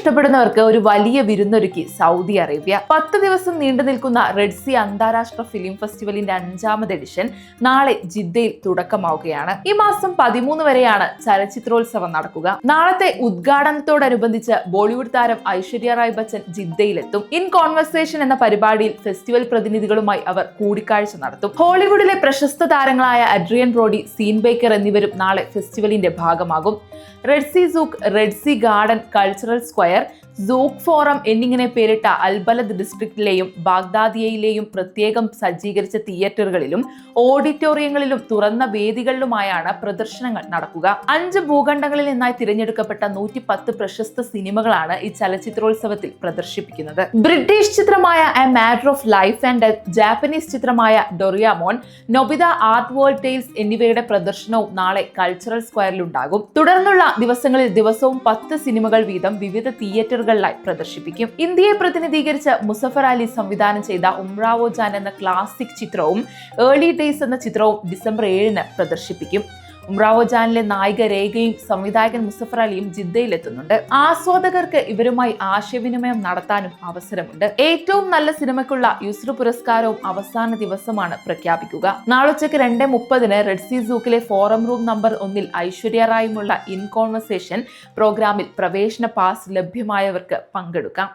ഇഷ്ടപ്പെടുന്നവർക്ക് ഒരു വലിയ വിരുന്നൊരുക്കി സൗദി അറേബ്യ. പത്ത് ദിവസം നീണ്ടു നിൽക്കുന്ന റെഡ് സി അന്താരാഷ്ട്ര ഫിലിം ഫെസ്റ്റിവലിന്റെ അഞ്ചാമത് എഡിഷൻ നാളെ ജിദ്ദയിൽ തുടക്കമാവുകയാണ്. ഈ മാസം പതിമൂന്ന് വരെയാണ് ചലച്ചിത്രോത്സവം നടക്കുക. നാളത്തെ ഉദ്ഘാടനത്തോടനുബന്ധിച്ച് ബോളിവുഡ് താരം ഐശ്വര്യ റായ് ബച്ചൻ ജിദ്ദയിലെത്തും. ഇൻ കോൺവെർസേഷൻ എന്ന പരിപാടിയിൽ ഫെസ്റ്റിവൽ പ്രതിനിധികളുമായി അവർ കൂടിക്കാഴ്ച നടത്തും. ഹോളിവുഡിലെ പ്രശസ്ത താരങ്ങളായ അഡ്രിയൻ ബ്രോഡി സീൻ ബേക്കർ എന്നിവരും നാളെ ഫെസ്റ്റിവലിന്റെ ഭാഗമാകും. Red sea souk red sea garden cultural square saber souk forum എന്നിങ്ങനെ പേരിട്ട അൽബലദ് ഡിസ്ട്രിക്റ്റിലെയും ബാഗ്ദാദിയയിലെയും പ്രത്യേകം സജ്ജീകരിച്ച തിയേറ്ററുകളിലും ഓഡിറ്റോറിയങ്ങളിലും തുറന്ന വേദികളിലുമായാണ് പ്രദർശനങ്ങൾ നടക്കുക. അഞ്ച് ഭൂഖണ്ഡങ്ങളിൽ നിന്നായി തിരഞ്ഞെടുക്കപ്പെട്ട നൂറ്റി പത്ത് പ്രശസ്ത സിനിമകളാണ് ഈ ചലച്ചിത്രോത്സവത്തിൽ പ്രദർശിപ്പിക്കുന്നത്. ബ്രിട്ടീഷ് ചിത്രമായ a matter of life and death Japanese ചിത്രമായ Doraemon Nobita art world tales എന്നിവയുടെ പ്രദർശനവും നാളെ കൾച്ചറൽ സ്ക്വയറിൽ ഉണ്ടാകും. തുടർന്നുള്ള ദിവസങ്ങളിൽ ദിവസവും പത്ത് സിനിമകൾ വീതം വിവിധ തിയേറ്ററുകളിലായി പ്രദർശിപ്പിക്കും. ഇന്ത്യയെ പ്രതിനിധീകരിച്ച് മുസഫർ അലി സംവിധാനം ചെയ്ത ഉംറാവോ ജാൻ എന്ന ക്ലാസിക് ചിത്രവും ഏർലി ഡേയ്സ് എന്ന ചിത്രവും ഡിസംബർ ഏഴിന് പ്രദർശിപ്പിക്കും. ഉംറാവോ ജാനിലെ നായിക രേഖയും സംവിധായകൻ മുസഫർ അലിയും ജിദ്ദയിലെത്തുന്നുണ്ട്. ആസ്വാദകർക്ക് ഇവരുമായി ആശയവിനിമയം നടത്താനും അവസരമുണ്ട്. ഏറ്റവും നല്ല സിനിമയ്ക്കുള്ള യുസ്രു പുരസ്കാരവും അവസാന ദിവസമാണ് പ്രഖ്യാപിക്കുക. നാളുച്ചയ്ക്ക് രണ്ട് മുപ്പതിന് റെഡ് സി സൂക്കിലെ ഫോറം റൂം നമ്പർ ഒന്നിൽ ഐശ്വര്യ റായുമുള്ള ഇൻ കോൺവെർസേഷൻ പ്രോഗ്രാമിൽ പ്രവേശന പാസ് ലഭ്യമായവർക്ക് പങ്കെടുക്കാം.